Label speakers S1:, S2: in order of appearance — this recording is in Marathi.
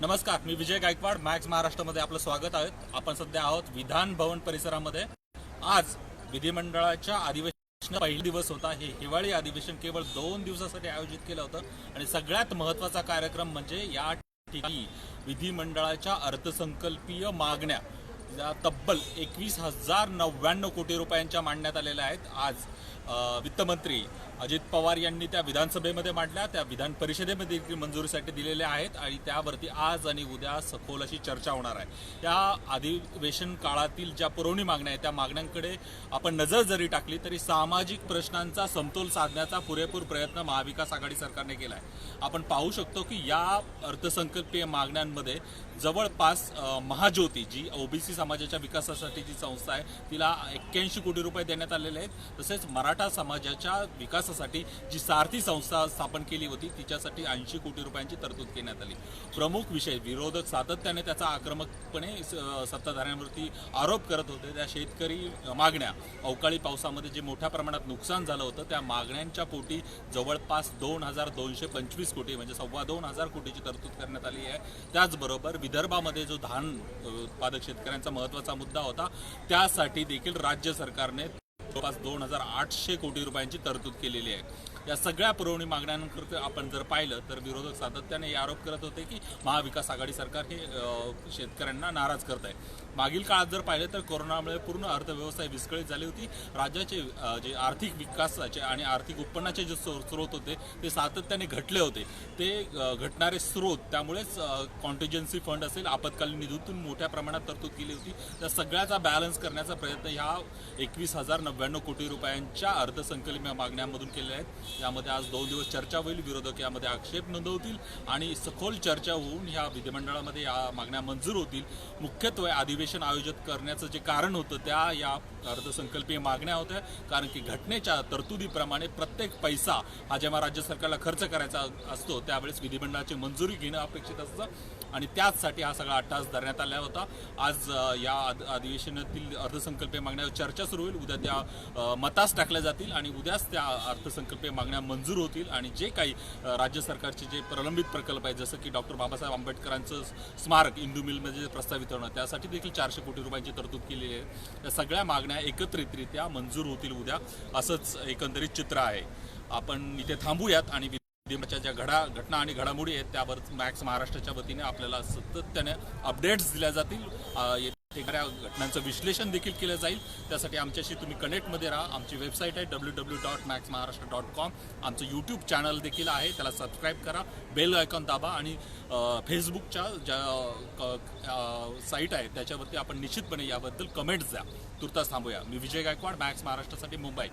S1: नमस्कार मी विजय गायकवाड मॅक्स महाराष्ट्रामध्ये आपलं स्वागत आहे. आपण सध्या आहोत विधान भवन परिसरामध्ये. आज विधिमंडळाच्या अधिवेशन पहिला दिवस होता. हे हिवाळी अधिवेशन केवळ दोन दिवसासाठी आयोजित केलं होतं. आणि सगळ्यात महत्त्वाचा कार्यक्रम म्हणजे या ठिकाणी विधिमंडळाच्या अर्थसंकल्पीय मागण्या ज्या तब्बल एकवीस हजार नव्याण्णव कोटी रुपयांच्या मांडण्यात आलेल्या आहेत. आज वित्तमंत्री अजित पवार यांनी त्या विधानसभेमध्ये मांडल्या. त्या विधान परिषदेमध्ये देखील मंजुरीसाठी दिलेल्या आहेत आणि त्यावरती आज आणि उद्या सखोल अशी चर्चा होणार आहे. या अधिवेशन काळातील ज्या पुरवणी मागण्या आहेत त्या मागण्यांकडे आपण नजर जरी टाकली तरी सामाजिक प्रश्नांचा समतोल साधण्याचा पुरेपूर प्रयत्न महाविकास आघाडी सरकारने केला आहे आपण पाहू शकतो की या अर्थसंकल्पीय मागण्यांमध्ये जवळपास महाज्योती जी ओबीसी समाजाच्या विकासासाठी जी संस्था आहे तिला एक्क्याऐंशी कोटी रुपये देण्यात आलेले आहेत. तसेच मराठा समाजाच्या विकास विकासासाठी जी सारथी संस्था स्थापन केली होती तिच्यासाठी ऐंशी कोटी रुपयांची तरतूद करण्यात आली. प्रमुख विषय विरोधक सातत्याने त्याचा आक्रमकपणे स- सत्ताधाऱ्यांवरती आरोप करत होते. त्या शेतकरी मागण्या अवकाळी पावसामध्ये जे मोठ्या प्रमाणात नुकसान झालं होतं त्या मागण्यांच्या पोटी जवळपास दोन हजार दोनशे पंचवीस कोटी म्हणजे सव्वा दोन हजार कोटीची तरतूद करण्यात आली आहे. त्याचबरोबर विदर्भामध्ये जो धान उत्पादक शेतकऱ्यांचा महत्त्वाचा मुद्दा होता त्यासाठी देखील राज्य सरकारने जवळपास दोन हजार आठशे कोटी रुपयांची तरतूद केलेली आहे. या सगळ्या पुरवणी मागण्यांकरता आपण जर पाहिलं तर विरोधक सातत्याने हे आरोप करत होते की महाविकास आघाडी सरकार हे शेतकऱ्यांना नाराज करत आहे मागील काळात जर पाहिलं तर कोरोनामुळे पूर्ण अर्थव्यवस्था विस्कळीत झाली होती. राज्याचे जे आर्थिक विकासाचे आणि आर्थिक उत्पन्नाचे जे स्रोत होते ते सातत्याने घटले होते. ते घटणारे स्रोत त्यामुळेच कॉन्टिजन्सी फंड असेल आपत्कालीन निधीतून मोठ्या प्रमाणात तरतूद केली होती. त्या सगळ्याचा बॅलन्स करण्याचा प्रयत्न ह्या एकवीस हजार नव्या नव्याण्णव कोटी रुपयांच्या अर्थसंकल्पीय मागण्यांमधून केलेल्या आहेत. यामध्ये आज दोन दिवस चर्चा होईल. विरोधक यामध्ये आक्षेप नोंदवतील आणि सखोल चर्चा होऊन ह्या विधिमंडळामध्ये या मागण्या मंजूर होतील. मुख्यत्वे अधिवेशन आयोजित करण्याचं जे कारण होतं त्या या अर्थसंकल्पीय मागण्या होत्या. कारण की घटनेच्या तरतुदीप्रमाणे प्रत्येक पैसा हा जेव्हा राज्य सरकारला खर्च करायचा असतो त्यावेळेस विधिमंडळाची मंजुरी घेणं अपेक्षित असतं. आणि त्याचसाठी हा सगळा अट्टास धरण्यात आला होता. आज या अधिवेशनातील अर्थसंकल्पीय मागण्यावर चर्चा सुरू होईल. उद्या त्या मतास टाकल्या जातील आणि उद्याच त्या अर्थसंकल्पीय मागण्या मंजूर होतील आणि जे काही राज्य सरकारचे जे प्रलंबित प्रकल्प आहेत जसं की डॉक्टर बाबासाहेब आंबेडकरांचं स्मारक इंदू मिलमध्ये जे प्रस्तावित होणं त्यासाठी देखील चारशे कोटी रुपयांची तरतूद केलेली आहे. त्या सगळ्या मागण्या एकत्रितरित्या मंजूर होतील उद्या असंच एकंदरीत चित्र आहे. आपण इथे थांबूयात आणि विधिमंडळाच्या ज्या घडा घटना आणि घडामोडी आहेत त्यावर मॅक्स महाराष्ट्राच्या वतीने आपल्याला सातत्याने अपडेट्स दिल्या जातील. अ, घटनांचं विश्लेषण देखील केलं जाईल. त्यासाठी आमच्याशी तुम्ही कनेक्टमध्ये राहा. आमची वेबसाईट आहे W W dot Max Maharashtra dot com आमचं यूट्यूब चॅनल देखील आहे. त्याला सबस्क्राईब करा. बेल आयकॉन दाबा आणि फेसबुकच्या ज्या साईट आहे त्याच्यावरती आपण निश्चितपणे याबद्दल कमेंट्स द्या. तुर्तास थांबूया. मी विजय गायकवाड मॅक्स महाराष्ट्रासाठी मुंबई.